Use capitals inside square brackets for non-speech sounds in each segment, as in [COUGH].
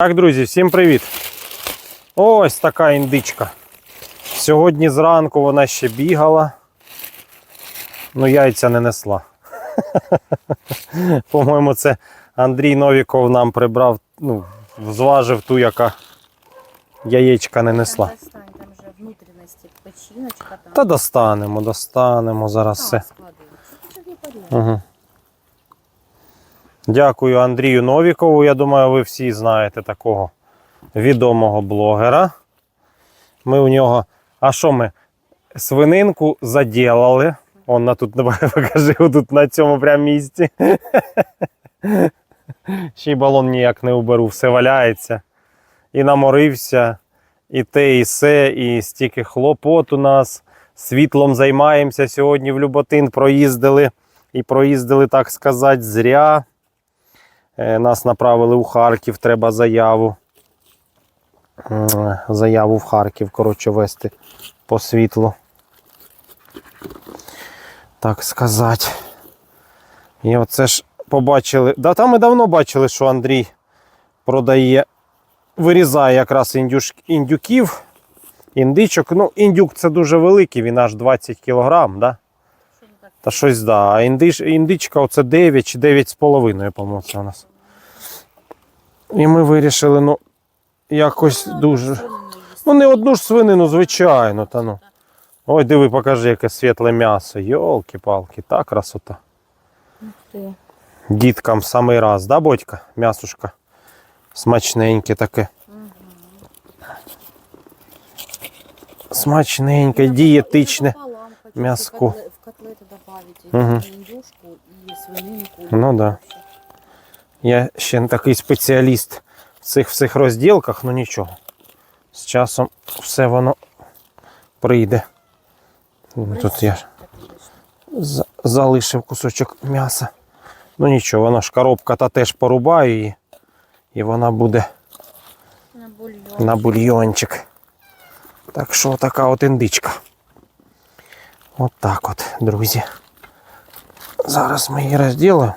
Так, друзі, всім привіт! Ось така індичка. Сьогодні зранку вона ще бігала, ну яйця не несла. [LAUGHS] По-моєму, це Андрій Новіков нам прибрав, ну, зважив ту, яка яєчка не несла. Там печіночка. Та достанемо, достанемо зараз все. Угу. Дякую Андрію Новікову. Я думаю, ви всі знаєте такого відомого блогера. Ми у нього. А що ми? Свининку заділали. Он тут [LAUGHS] покажи тут на цьому прям місці. [LAUGHS] Ще й балон ніяк не уберу, все валяється. І наморився, і те, і се, і стільки хлопот у нас. Світлом займаємося. Сьогодні в Люботин проїздили. І проїздили, так сказати, зря. Е, Нас направили у Харків, треба заяву. Заяву в Харків, коротше, вести по світлу. Так сказати. І оце ж побачили. Да, там ми давно бачили, що Андрій продає, вирізає якраз індюш, індюків, індичок. Ну, індюк це дуже великий, він аж 20 кілограм, да? Та щось да. А індиш, індичка оце 9 чи 9,5, по-моєму, це у нас. І ми вирішили, ну, якось дуже. Ну, не одну ж свинину, звичайно, та ну. Ой, диви, покажи, яке світле м'ясо. Йолки-палки, та красота. Діткам в самий раз, да, бодька? М'ясушка. Смачненьке таке. Смачненьке, дієтичне. Мяско. В котле- в котлеты добавить Мгм. индюшку и свининку. Ну да. Я ще не такий спеціаліст в цих всіх розділках, ну нічого. З часом все воно прийде. Тут я залишив кусочок м'яса. Ну нічого, воно ж коробка та теж порубаю її. І вона буде На бульйон. на бульйончик. Так що така от індичка. От так от, друзі. Зараз ми її розділимо.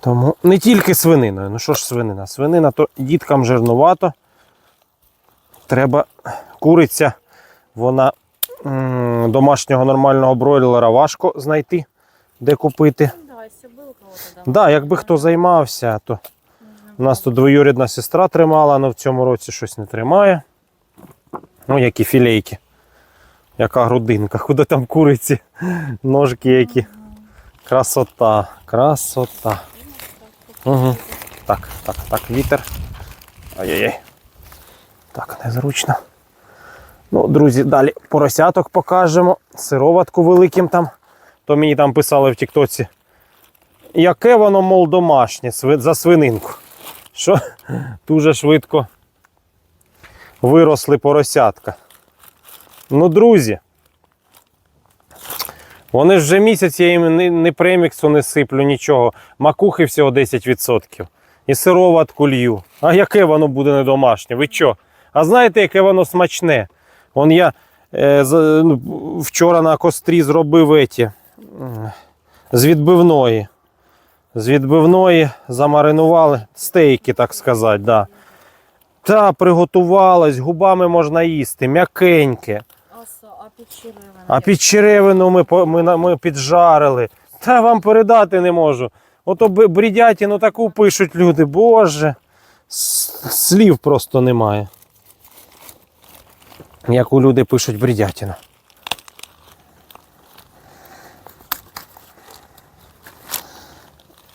Тому не тільки свининою. Ну що ж свинина? Свинина то діткам жирнувато. Треба куриця, вона м, домашнього нормального бройлера важко знайти, де купити. Ну Да, Так, якби хто займався, то у нас тут двоюрідна сестра тримала, але в цьому році щось не тримає. Ну, які філейки. Яка грудинка, [LAUGHS] куди там куриці, ножки які. Красота, красота. Угу. Так, так, так, вітер. Ай-яй-яй. Так, незручно. Ну, друзі, далі поросяток покажемо. Сироватку великим там. То мені там писали в Тіктоці. Яке воно, мол, домашнє за свининку. Що дуже швидко виросли поросятка. Ну, друзі. Вони ж вже місяць, я їм не, преміксу не сиплю, нічого. Макухи всього 10%. І сироватку лью. А яке воно буде не домашнє? Ви що? А знаєте, яке воно смачне? Он я е, з- ну, вчора на кострі зробив еті, з відбивної. З відбивної замаринували стейки, так сказати. Да. Та приготувалась, губами можна їсти, м'якеньке. А, під черевину ми, ми, ми піджарили. Та вам передати не можу. Ото б- бредятину таку пишуть люди. Боже. Слів просто немає. Як у люди пишуть бредятину.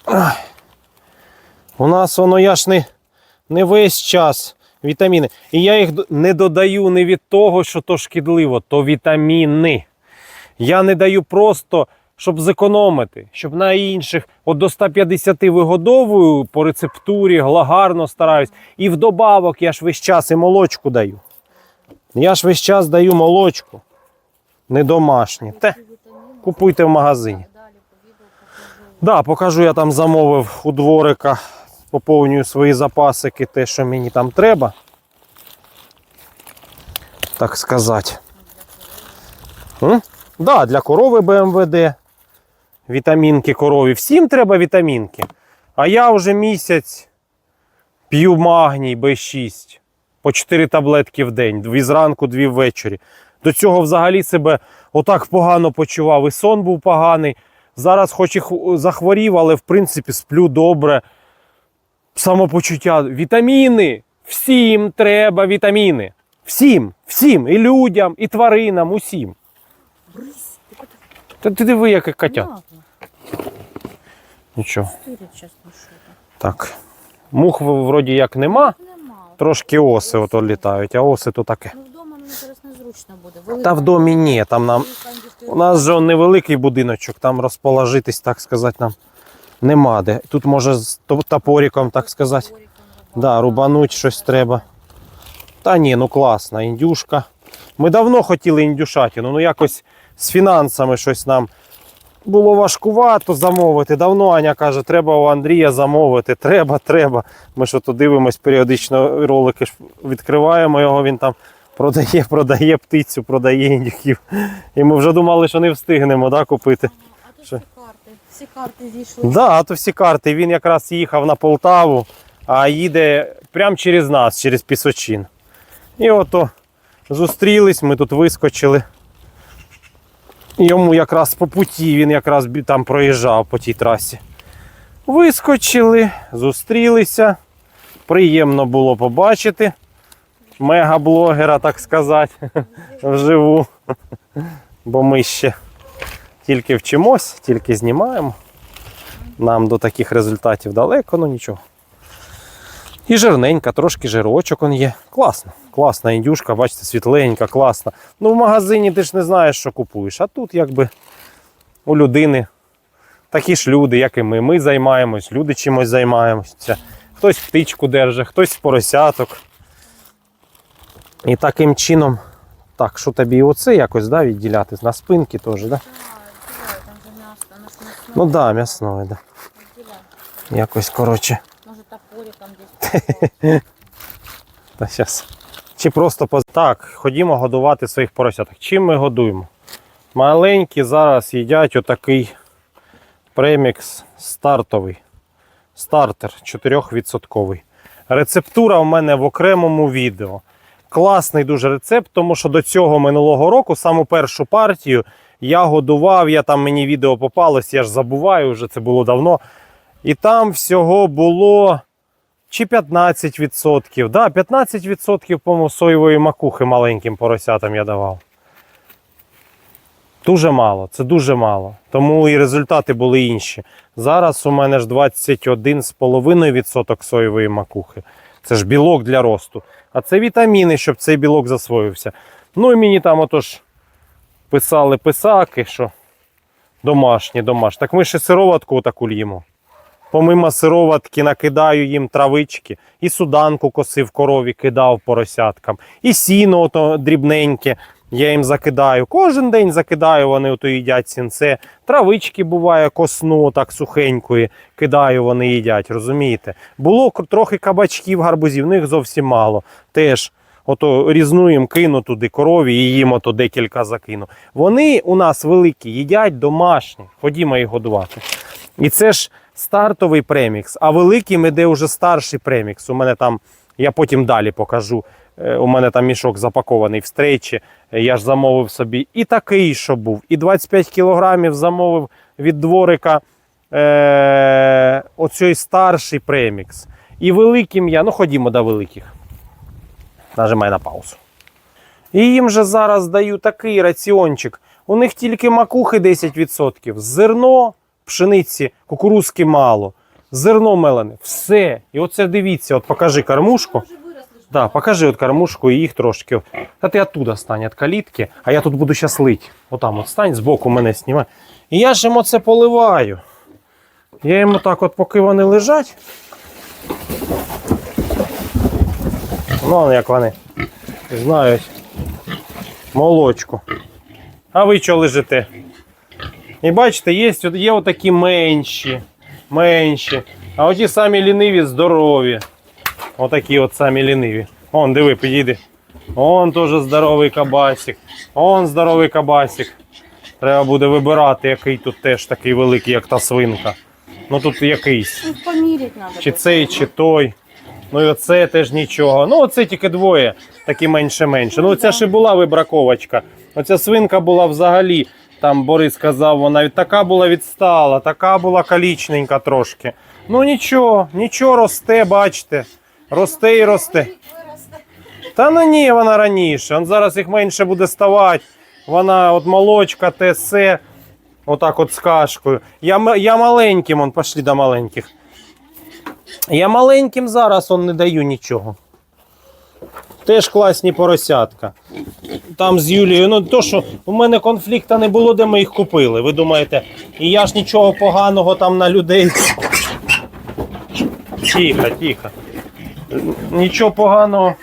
Ай. У нас воно я ж не, не весь час вітаміни. І я їх не додаю не від того, що то шкідливо, то вітаміни. Я не даю просто, щоб зекономити, щоб на інших от до 150 вигодовую по рецептурі, гла- гарно стараюсь. І вдобавок я ж весь час і молочку даю. Я ж весь час даю молочку. Не домашнє. Те, купуйте в магазині. Покажу. Да, покажу, я там замовив у дворика, поповнюю свої запасики, те, що мені там треба. Так сказати. М? Да, для корови БМВД. вітамінки корові. Всім треба вітамінки. А я вже місяць п'ю магній Б6 по 4 таблетки в день, дві зранку, дві ввечері. До цього взагалі себе отак погано почував. І сон був поганий. Зараз, хоч і захворів, але в принципі сплю добре Самопочуття. Вітаміни! Всім треба вітаміни. Всім, всім, і людям, і тваринам, усім. Брысь. Ты куда? Та ти диви, яке котя. Ладно, Нічого. стырит сейчас что-то. Так. Мух в- вроді як нема. Нема. Трошки оси ото літають, а оси то таке. Ну вдома мені зараз незручно буде. Та в домі ні, там нам. У нас же он невеликий будиночок, там розположитись, так сказати, нам нема де. Тут може з то- топориком, так сказати. Да, рубануть щось треба. Та ні, ну класна, індюшка. Ми давно хотіли індюшатину, ну якось з фінансами щось нам було важкувато замовити. Давно Аня каже, треба у Андрія замовити. Треба, треба. Ми що то дивимось періодично ролики відкриваємо його, він там продає, продає птицю, продає індюків. І ми вже думали, що не встигнемо да, купити. Що? Всі карти. Зійшли. Да, то всі карти. Він якраз їхав на Полтаву, а їде прямо через нас, через Пісочин. І ото зустрілись, ми тут вискочили. Йому якраз по путі, він якраз там проїжджав по тій трасі. Вискочили, зустрілися. Приємно було побачити мегаблогера, так сказати, [LAUGHS] вживу. Бо ми ще тільки вчимось, тільки знімаємо. Нам до таких результатів далеко, ну нічого. І жирненька, трошки жирочок он є. Класно. Класна індюшка, бачите, світленька, класна. Ну, в магазині ти ж не знаєш, що купуєш. А тут якби у людини такі ж люди, як і ми. Ми займаємось, люди чимось займаємося. Хтось птичку держить, хтось поросяток. І таким чином, так, що тобі оце якось да, відділяти на спинки теж, да? Да, відділяй, там же м'ясо, воно ж м'ясне. Ну так, да, м'ясної, да. Якось коротше. Може топориком десь. [LAUGHS] Та щас. Чи просто поз... Так, ходімо годувати своїх поросяток. Чим ми годуємо? Маленькі зараз їдять отакий премікс стартовий. Стартер 4%. Рецептура в мене в окремому відео. Класний дуже рецепт, тому що до цього минулого року, саму першу партію, я годував, я там мені відео попалось, я ж забуваю, вже це було давно. І там всього було чи 15%. Да, 15% по соєвої макухи маленьким поросятам я давав. Дуже мало, це дуже мало. Тому і результати були інші. Зараз у мене ж 21,5% соєвої макухи. Це ж білок для росту. А це вітаміни, щоб цей білок засвоївся. Ну і мені там отож писали писаки, що домашні, домашні. Так ми ще сироватку таку л'ємо. Помимо сироватки накидаю їм травички, і суданку косив корові, кидав поросяткам, і сіно ото дрібненьке я їм закидаю. Кожен день закидаю, вони ото їдять сінце. Травички буває, косну так сухенької, кидаю, вони їдять, розумієте? Було трохи кабачків, гарбузів, ну їх зовсім мало. Теж ото різну їм кину туди корові і їм ото декілька закину. Вони у нас великі, їдять домашні. Ходімо їх годувати. І це ж стартовий премікс, а великим іде вже старший премікс. У мене там, я потім далі покажу. е, У мене там мішок запакований в стрейчі. Е, Я ж замовив собі і такий, що був, і 25 кілограмів замовив від дворика е- оцей старший премікс. І великим я, ну ходімо до великих. Нажимай на паузу. І їм же зараз даю такий раціончик. У них тільки макухи 10%, зерно, пшениці, кукурузки мало, зерно мелене, все. І оце дивіться, от покажи кормушку. Да, покажи от кормушку і їх трошки. Та ти оттуда стань від калітки, а я тут буду щас лить. Отам от стань, збоку мене знімай. І я ж їм оце поливаю. Я їм отак, от, поки вони лежать. Ну, як вони знають молочку. А ви що лежите? І бачите, є, є отакі менші, менші. А оті самі ліниві здорові. Отакі от самі ліниві. Он, диви, підійди. Он теж здоровий кабасик. Он здоровий кабасик. Треба буде вибирати, який тут теж такий великий, як та свинка. Ну тут якийсь. Ну, поміряти треба. Чи цей, чи той. Ну і оце теж нічого. Ну, оце тільки двоє, такі менше-менше. Ну, оця ще була вибраковочка. Оця свинка була взагалі, там Борис сказав, вона така була відстала, така була калічненька трошки. Ну нічого, нічого росте, бачите. Росте і росте. Та ну ні, вона раніше. Он зараз їх менше буде ставати. Вона от молочка, те все. Отак от з кашкою. Я, я маленьким, он, пошли до маленьких. Я маленьким зараз он не даю нічого. Теж класні поросятка. Там з Юлією, ну то, що у мене конфлікту не було, де ми їх купили. Ви думаєте, і я ж нічого поганого там на людей. Тихо, тихо. Нічого поганого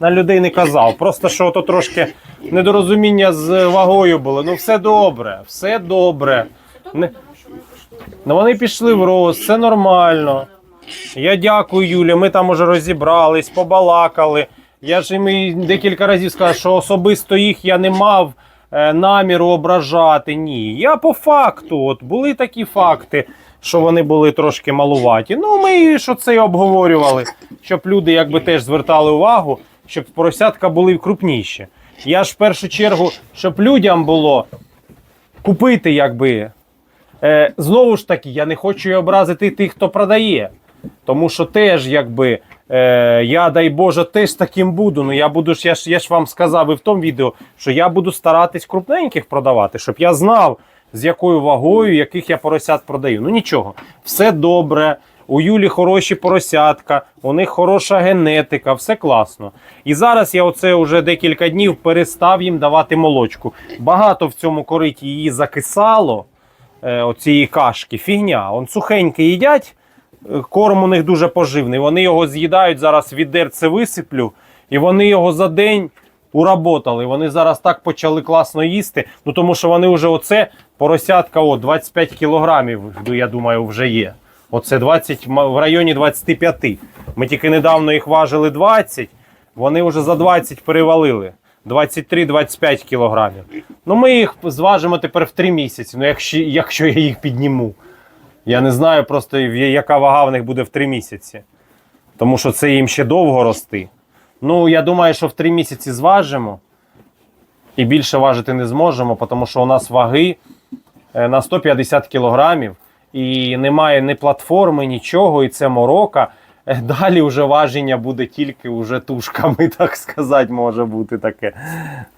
на людей не казав. Просто що то трошки недорозуміння з вагою було. Ну все добре, все добре. Не... Ну вони пішли в рост, все нормально. Я дякую, Юлі. Ми там уже розібрались, побалакали. Я ж їм і декілька разів сказав, що особисто їх я не мав е, наміру ображати. Ні. Я по факту, от були такі факти, що вони були трошки малуваті. Ну, ми що це й обговорювали, щоб люди якби теж звертали увагу, щоб поросятка були крупніші. Я ж в першу чергу, щоб людям було купити, якби. Е, знову ж таки, я не хочу образити тих, хто продає. Тому що теж, якби е, я, дай Боже, теж таким буду. Ну я буду ж я ж я ж вам сказав і в тому відео, що я буду старатись крупненьких продавати, щоб я знав, з якою вагою, яких я поросят продаю. Ну нічого, все добре. У Юлі хороші поросятка, у них хороша генетика, все класно. І зараз я оце вже декілька днів перестав їм давати молочку. Багато в цьому кориті її закисало, е, оцієї кашки, фігня. Он сухеньке їдять, корм у них дуже поживний. Вони його з'їдають, зараз відерце висиплю, і вони його за день уработали. Вони зараз так почали класно їсти. Ну тому що вони вже оце поросятка, о, 25 кілограмів, я думаю, вже є. Оце 20, м- в районі 25. Ми тільки недавно їх важили 20, вони вже за 20 перевалили. 23-25 кілограмів. Ну, ми їх зважимо тепер в 3 місяці. Ну, якщо, якщо я їх підніму. Я не знаю просто, яка вага в них буде в 3 місяці. Тому що це їм ще довго рости. Ну, я думаю, що в 3 місяці зважимо. І більше важити не зможемо, тому що у нас ваги е, на 150 кілограмів. І немає ні платформи, нічого, і це морока. Е, Далі вже важення буде тільки вже тушками, [LAUGHS] так сказати, може бути таке.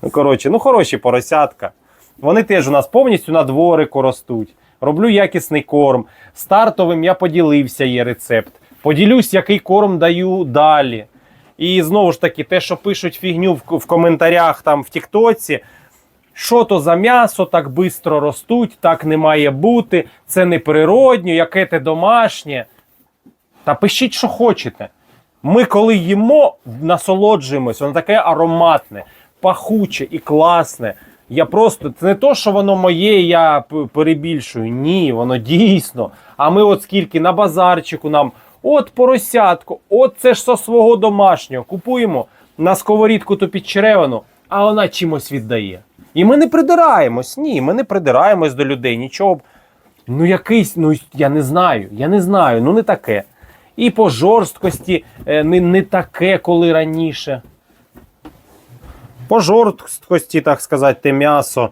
Ну, коротше, ну хороші поросятка. Вони теж у нас повністю на дворику ростуть. Роблю якісний корм. Стартовим я поділився, є рецепт. Поділюсь, який корм даю далі. І знову ж таки, те, що пишуть фігню в, в коментарях там в Тіктоці, що то за м'ясо так швидко ростуть, так не має бути, це не природньо, яке те домашнє. Та пишіть, що хочете. Ми, коли їмо, насолоджуємось, воно таке ароматне, пахуче і класне. Я просто це не то, що воно моє, я перебільшую. Ні, воно дійсно. А ми от скільки на базарчику нам, от поросятку, от це ж со свого домашнього. Купуємо на сковорідку ту підчеревину, а вона чимось віддає. І ми не придираємось. Ні, ми не придираємось до людей, нічого. Ну, якийсь, ну я не знаю, я не знаю, ну не таке. І по жорсткості е, не, не таке, коли раніше. По жорсткості, так сказати, те м'ясо.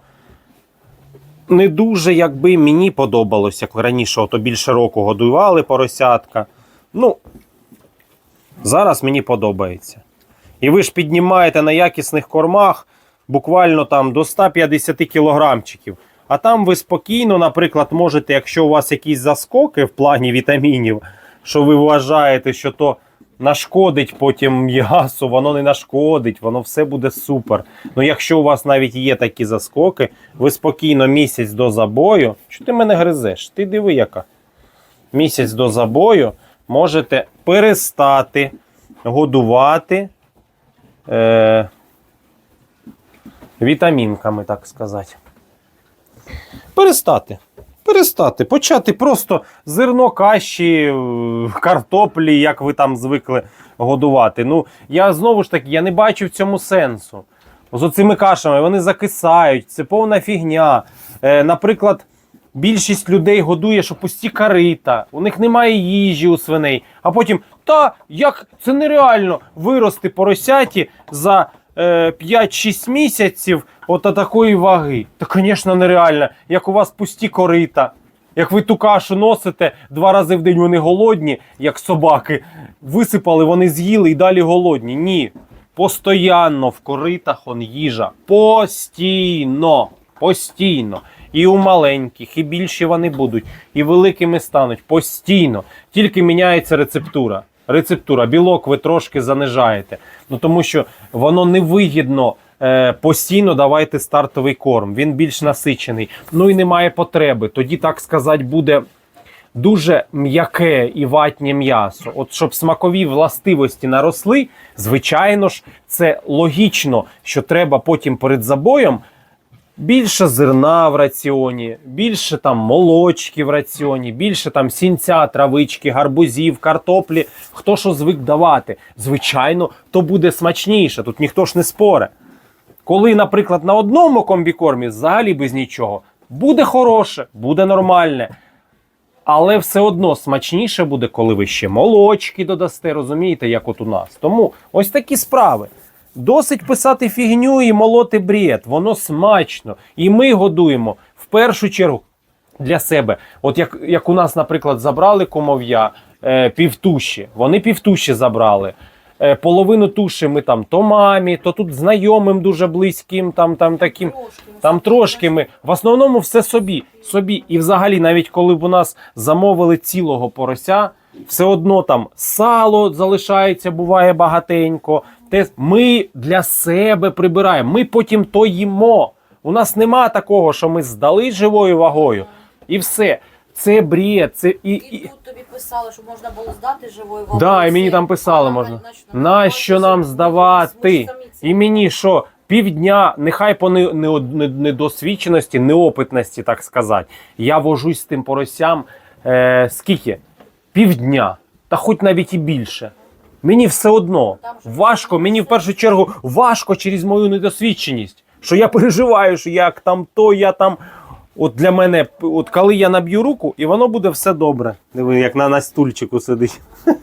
Не дуже, якби мені подобалось, як раніше, ото більше року годували поросятка. Ну, зараз мені подобається. І ви ж піднімаєте на якісних кормах буквально там до 150 кілограмчиків. А там ви спокійно, наприклад, можете, якщо у вас якісь заскоки в плані вітамінів, що ви вважаєте, що то нашкодить потім м'ясу, воно не нашкодить, воно все буде супер. Ну якщо у вас навіть є такі заскоки, ви спокійно місяць до забою. Що ти мене гризеш? Ти диви, яка. Місяць до забою можете перестати годувати е, вітамінками, так сказати. Перестати. Перестати. Почати просто зерно каші, картоплі, як ви там звикли годувати. Ну, я знову ж таки я не бачу в цьому сенсу. з оцими кашами, вони закисають, це повна фігня. Е, наприклад, більшість людей годує, що пусті карита, у них немає їжі у свиней. А потім, та як це нереально вирости поросяті за 5-6 місяців от такої ваги. Та, звісно, нереально, як у вас пусті корита. Як ви ту кашу носите два рази в день вони голодні, як собаки. Висипали, вони з'їли і далі голодні. Ні. Постоянно в коритах он їжа. Постійно. Постійно. І у маленьких, і більші вони будуть, і великими стануть. Постійно. Тільки міняється рецептура. Рецептура. Білок ви трошки занижаєте. Ну тому що воно невигідно е, постійно давайте стартовий корм. Він більш насичений. Ну і немає потреби. Тоді, так сказати, буде дуже м'яке і ватнє м'ясо. От щоб смакові властивості наросли, звичайно ж, це логічно, що треба потім перед забоєм. Більше зерна в раціоні, більше там молочки в раціоні, більше там сінця, травички, гарбузів, картоплі. Хто що звик давати? Звичайно, то буде смачніше. Тут ніхто ж не споре. Коли, наприклад, на одному комбікормі взагалі без нічого, буде хороше, буде нормальне. Але все одно смачніше буде, коли ви ще молочки додасте, розумієте, як от у нас. Тому ось такі справи. Досить писати фігню і молоти бред. Воно смачно. І ми годуємо в першу чергу для себе. От як, як у нас, наприклад, забрали комов'я е, півтуші, вони півтуші забрали. Е, половину туші ми там то мамі, то тут знайомим дуже близьким, там, там таким. Трошки, Там трошки ми в основному все собі. собі. І взагалі, навіть коли б у нас замовили цілого порося, все одно там сало залишається, буває багатенько. Те ми для себе прибираємо. Ми потім то їмо. У нас нема такого, що ми здали живою вагою, і все. Це бред, це і, І тут тобі писали, що можна було здати живою вагою. Да, і мені там писали можна. Нащо нам здавати? І мені що, півдня, нехай по не- не- не- недосвідченості, неопитності, так сказати. Я вожусь з тим поросям е, скільки? Півдня, та хоч навіть і більше. Мені все одно важко, мені в першу чергу важко через мою недосвідченість. Що я переживаю, що як там то, я там. От для мене, от коли я наб'ю руку, і воно буде все добре. Диви, як на, на стульчику сидить. Ну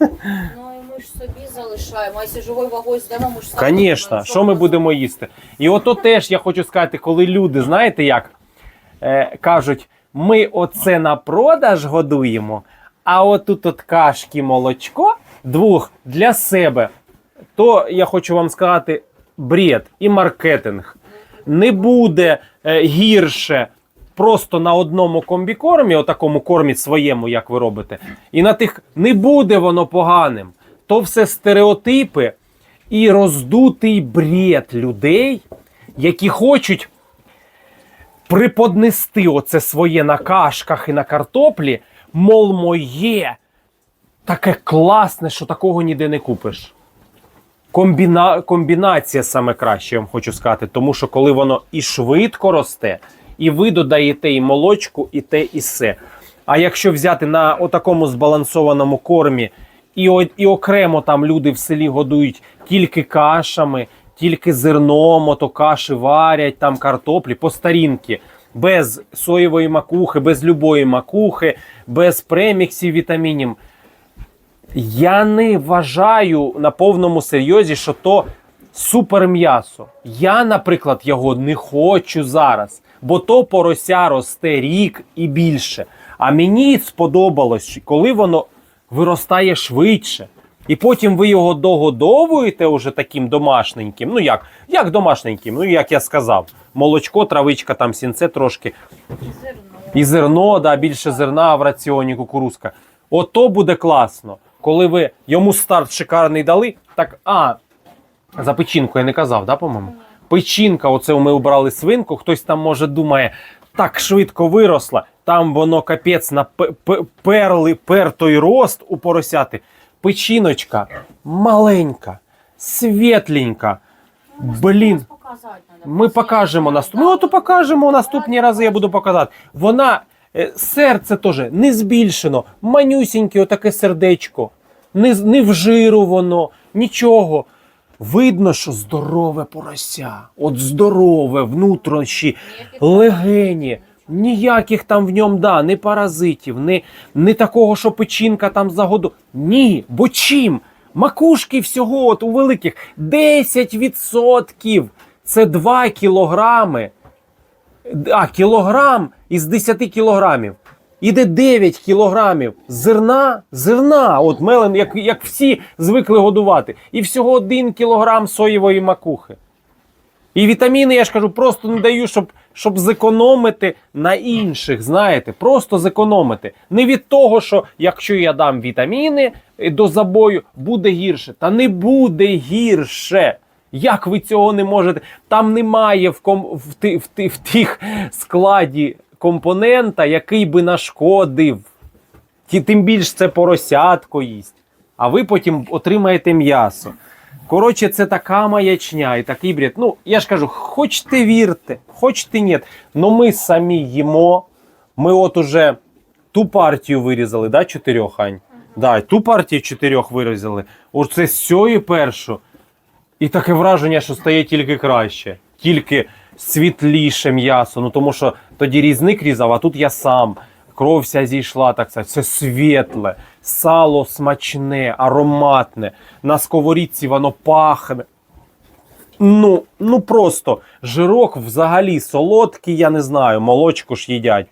і ми ж собі залишаємо. А якщо живою вагою здамо, ми ж самі. Звісно, що ми будемо їсти? І ото теж я хочу сказати, коли люди, знаєте як, е, кажуть, ми оце на продаж годуємо, а отут от кашки молочко двох для себе, то я хочу вам сказати бред і маркетинг. Не буде е, гірше просто на одному комбікормі, отакому кормі своєму, як ви робите, і на тих не буде воно поганим. То все стереотипи і роздутий бред людей, які хочуть приподнести оце своє на кашках і на картоплі, мол, моє таке класне, що такого ніде не купиш. Комбіна... Комбінація саме краще, я вам хочу сказати, тому що коли воно і швидко росте, і ви додаєте і молочку, і те, і все. А якщо взяти на отакому збалансованому кормі, і, о- і окремо там люди в селі годують тільки кашами, тільки зерном, ото каші варять, там картоплі по старінки, без соєвої макухи, без любої макухи, без преміксів вітамінів. Я не вважаю на повному серйозі, що то супер м'ясо. Я, наприклад, його не хочу зараз, бо то порося росте рік і більше. А мені сподобалось, коли воно виростає швидше. І потім ви його догодовуєте уже таким домашненьким. Ну як? Як домашненьким? Ну як я сказав, молочко, травичка, там сінце трошки. Зерно. І зерно, да, більше зерна в раціоні кукурузка. Ото буде класно. Коли ви йому старт шикарний дали, так а за печінку я не казав, да, по-моєму? Печінка, оце ми обрали свинку. Хтось там може думає, так швидко виросла, там воно капець на пе- пе- перли, пертой рост у поросяти. Печіночка маленька, світленька. Блін. Ми покажемо наступ... Ми ото покажемо наступні рази. Я буду показати. Вона е, серце теж не збільшено, манюсіньке, отаке сердечко, не, не вжиру нічого. видно, що здорове порося. От здорове, внутрішні, легені. Ніяких там в ньому, да, не паразитів, не, не такого, що печінка там загоду. Ні, бо чим? Макушки всього от у великих 10% це 2 кілограми. А, кілограм із 10 кілограмів. Іде 9 кілограмів зерна, зерна, от мелен, як, як всі звикли годувати. І всього 1 кілограм соєвої макухи. І вітаміни, я ж кажу, просто не даю, щоб, щоб зекономити на інших. Знаєте, просто зекономити. Не від того, що якщо я дам вітаміни е, до забою, буде гірше. Та не буде гірше. Як ви цього не можете? Там немає в, ком, в, в, ти, в тих складі компонента, який би нашкодив. Ті- Тим більш це поросятко їсть. А ви потім отримаєте м'ясо. Коротше, це така маячня і такий бред. Ну, я ж кажу, хочете вірте, хочете ні. Ну ми самі їмо. Ми от уже ту партію вирізали, да, чотирьох, Ань? Да, ту партію чотирьох вирізали. Оце з цієї першу. І таке враження, що стає тільки краще, тільки світліше м'ясо. Ну тому що тоді різник різав, а тут я сам. Кров вся зійшла, так сказати, все світле, сало смачне, ароматне, на сковорідці воно пахне. Ну, ну просто жирок взагалі солодкий, я не знаю, молочку ж їдять.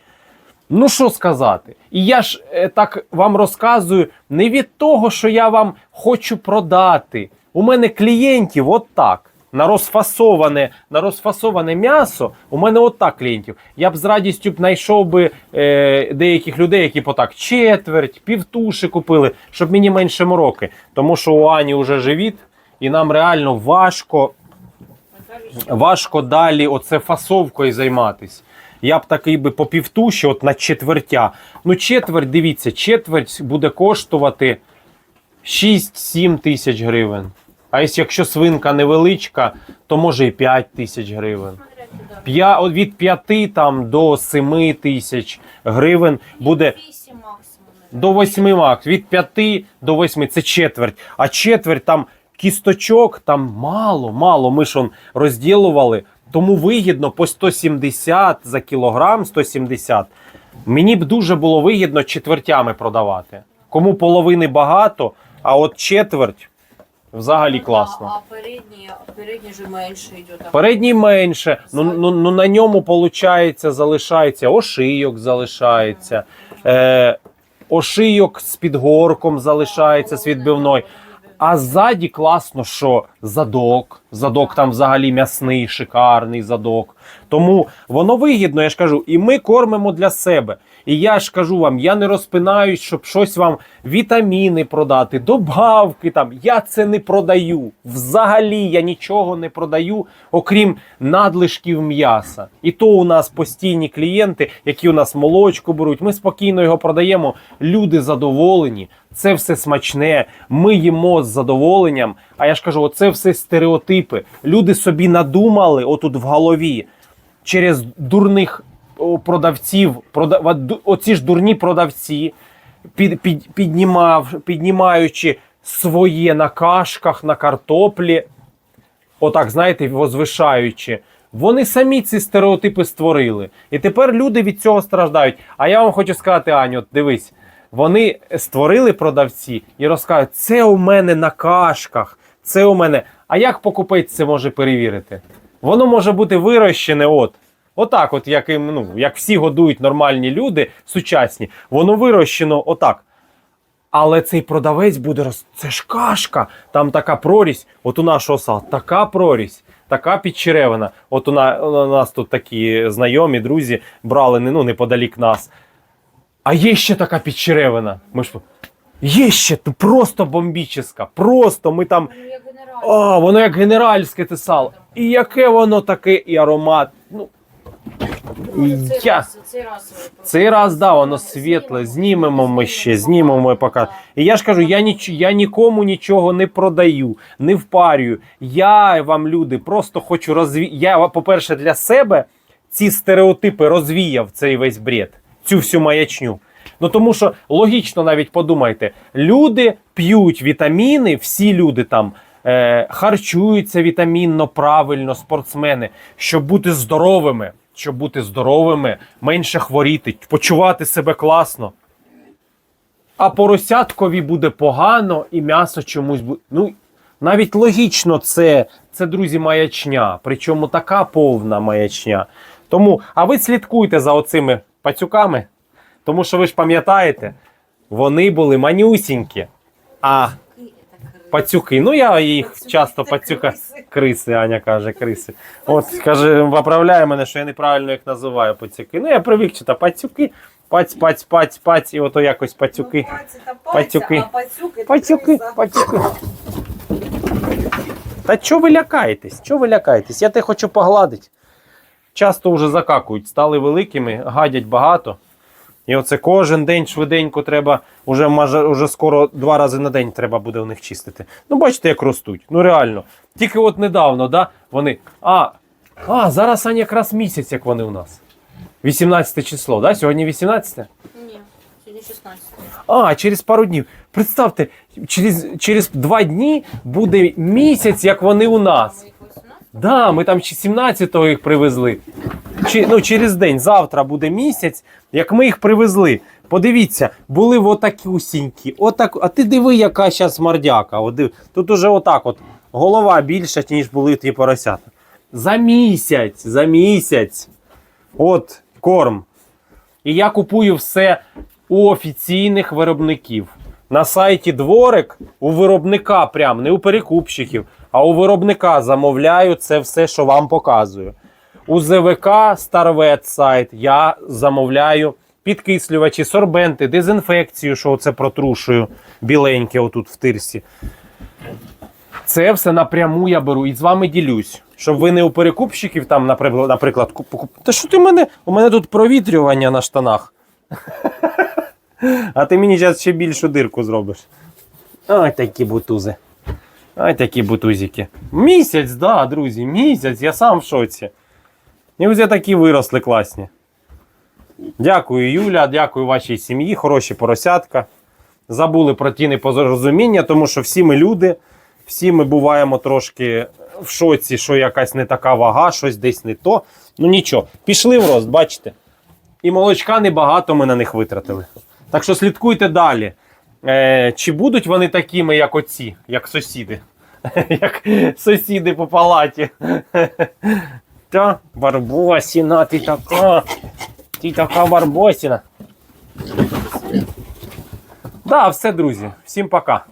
Ну що сказати? І я ж е, так вам розказую не від того, що я вам хочу продати. У мене клієнтів от так. На розфасоване, на розфасоване м'ясо у мене от так клієнтів. Я б з радістю б знайшов би е, деяких людей, які по так четверть, півтуші купили, щоб мені менше мороки. Тому що у Ані вже живіт, і нам реально важко важко далі оце фасовкою займатися. Я б такий би по півтуші, от на четвертя. Ну, четверть, дивіться, четверть буде коштувати 6-7 тисяч гривень. А якщо свинка невеличка, то може і 5 тисяч гривень. П'я, від 5 там, до 7 тисяч гривень буде до 8 макс. Від 5 до 8 це четверть. А четверть там кісточок там мало, мало. Ми ж он розділували. Тому вигідно по 170 за кілограм, 170. Мені б дуже було вигідно четвертями продавати. Кому половини багато, а от четверть взагалі класно. А передній, передній же менше йде. Передній менше, ну, ну, ну на ньому виходить, залишається ошийок залишається, е, ошийок з підгорком залишається з відбивною. А ззаді класно, що задок. Задок там взагалі м'ясний, шикарний задок. Тому воно вигідно, я ж кажу, і ми кормимо для себе. І я ж кажу вам, я не розпинаюсь, щоб щось вам вітаміни продати, добавки там. Я це не продаю. Взагалі я нічого не продаю, окрім надлишків м'яса. І то у нас постійні клієнти, які у нас молочку беруть. Ми спокійно його продаємо. Люди задоволені. Це все смачне. Ми їмо з задоволенням. А я ж кажу, оце все стереотипи. Люди собі надумали отут в голові через дурних продавців, прода... оці ж дурні продавці, під, під, піднімав, піднімаючи своє на кашках, на картоплі, отак, знаєте, возвишаючи. Вони самі ці стереотипи створили. І тепер люди від цього страждають. А я вам хочу сказати, Аню, дивись, вони створили продавці і розказують, це у мене на кашках, це у мене. А як покупець це може перевірити? Воно може бути вирощене от. Отак, от як, ну, як всі годують нормальні люди сучасні, воно вирощено отак. Але цей продавець буде роз... Це ж кашка, там така прорізь, от у нашого сала, така прорізь, така підчеревина. От у нас тут такі знайомі, друзі брали ну, неподалік нас. А є ще така підчеревина. Ми ж є ще ну, просто бомбіческа. Просто ми там. Ну. О, воно як генеральське те сало. І яке воно таке, і аромат. Ну, Може, цей я- раз- цей раз цей раз, да, воно світле. Знімемо ми ще, знімемо, і пока. І я ж кажу, я, ніч, я нікому нічого не продаю, не впарюю. Я вам, люди, просто хочу розвіяти. Я, по-перше, для себе ці стереотипи розвіяв цей весь бред, цю всю маячню. Ну тому що логічно навіть подумайте, люди п'ють вітаміни, всі люди там е, харчуються вітамінно правильно спортсмени, щоб бути здоровими, щоб бути здоровими, менше хворіти, почувати себе класно. А поросяткові буде погано і м'ясо чомусь буде. Ну, навіть логічно, це, це друзі, маячня. Причому така повна маячня. Тому, а ви слідкуйте за оцими пацюками, тому що ви ж пам'ятаєте, вони були манюсінькі. А пацюки, ну я їх Пацюки часто пацюка. криси. Криси, Аня каже, криси. От каже, поправляє мене, що я неправильно їх називаю пацюки. Ну я привик читати пацюки, паць, паць, паць, паць, і ото якось пацюки. Ну, паці та Пацюки. а пацюки Пацюки, криса. пацюки. Та чого ви лякаєтесь? Чого ви лякаєтесь? Я те хочу погладити. Часто вже закакують, стали великими, гадять багато. І оце кожен день швиденько треба, уже, майже, уже скоро два рази на день треба буде у них чистити. Ну, бачите, як ростуть. Ну реально. Тільки от недавно, да, вони. А, а зараз Аня, якраз місяць, як вони у нас. 18 число, да? Сьогодні 18? Ні, сьогодні 16. А, через пару днів. Представте, через, через два дні буде місяць, як вони у нас. Ми їх 18? Да, ми там ще 17-го їх привезли. Чи, ну, через день, завтра буде місяць, як ми їх привезли. Подивіться, були отакі усінькі. Отак, а ти диви, яка зараз мордяка. Тут уже отак от голова більша, ніж були ті поросята. За місяць, за місяць. От корм. І я купую все у офіційних виробників. На сайті Дворик у виробника, прям не у перекупщиків, а у виробника замовляю це все, що вам показую. У ЗВК Старвет сайт я замовляю підкислювачі, сорбенти, дезінфекцію, що це протрушую біленьке отут в тирсі. Це все напряму я беру і з вами ділюсь. Щоб ви не у перекупщиків там, наприклад, наприклад, куп- Та що ти мене? У мене тут провітрювання на штанах. [LAUGHS] А ти мені зараз ще більшу дирку зробиш. Ой, такі бутузи. Ой, такі бутузики. Місяць, да, друзі, місяць, я сам в шоці. І ось такі виросли класні. Дякую, Юля, дякую вашій сім'ї, хороші поросятка. Забули про ті непорозуміння, тому що всі ми люди, всі ми буваємо трошки в шоці, що якась не така вага, щось десь не то. Ну нічого, пішли в рост, бачите? І молочка небагато ми на них витратили. Так що слідкуйте далі. Е, чи будуть вони такими, як оці, як сусіди? [LAUGHS] Як сусіди по палаті. [LAUGHS] Та, Барбосіна, ти така. Ти така Барбосіна. Да, все, друзі. Всім пока.